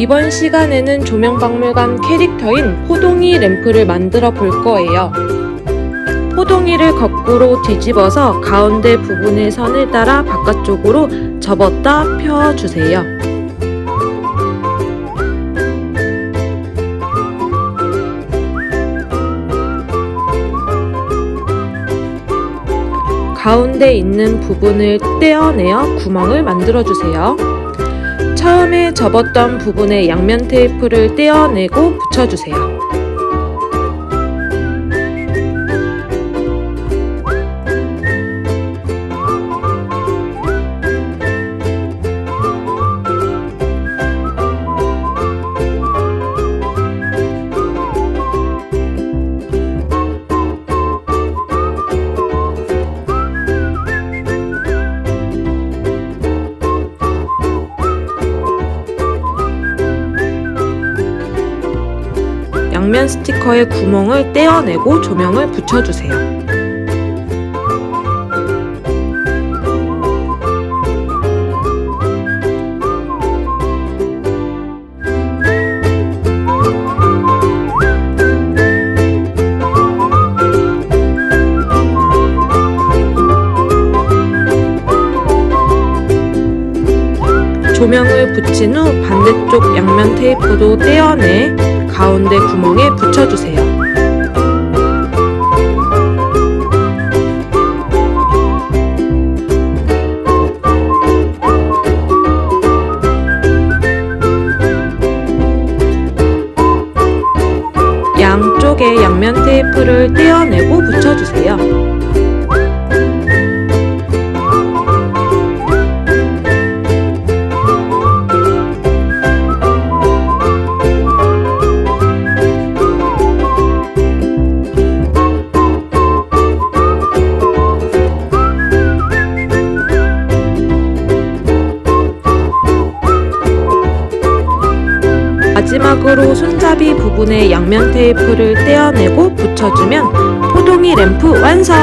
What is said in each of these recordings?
이번 시간에는 조명박물관 캐릭터인 포동이 램프를 만들어 볼 거예요. 포동이를 거꾸로 뒤집어서 가운데 부분의 선을 따라 바깥쪽으로 접었다 펴주세요. 가운데 있는 부분을 떼어내어 구멍을 만들어 주세요. 처음에 접었던 부분에 양면 테이프를 떼어내고 붙여주세요. 양면 스티커의 구멍을 떼어내고 조명을 붙여주세요. 조명을 붙인 후 반대쪽 양면 테이프도 떼어내 가운데 구멍에 붙여주세요. 양쪽에 양면 테이프를 떼어내고 붙여주세요. 마지막으로 손잡이 부분에 양면 테이프를 떼어내고 붙여주면 포동이 램프 완성!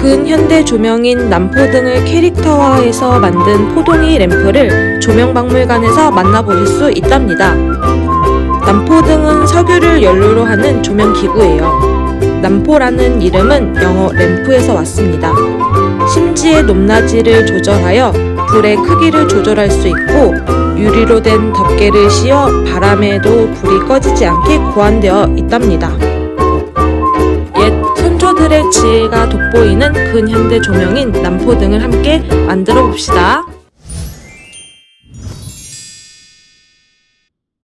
근현대 조명인 남포등을 캐릭터화해서 만든 포동이 램프를 조명박물관에서 만나보실 수 있답니다. 남포등은 석유를 연료로 하는 조명 기구예요. 남포라는 이름은 영어 램프에서 왔습니다. 높낮이를 조절하여 불의 크기를 조절할 수 있고 유리로 된 덮개를 씌워 바람에도 불이 꺼지지 않게 고안되어 있답니다. 옛 선조들의 지혜가 돋보이는 근현대 조명인 남포등을 함께 만들어 봅시다.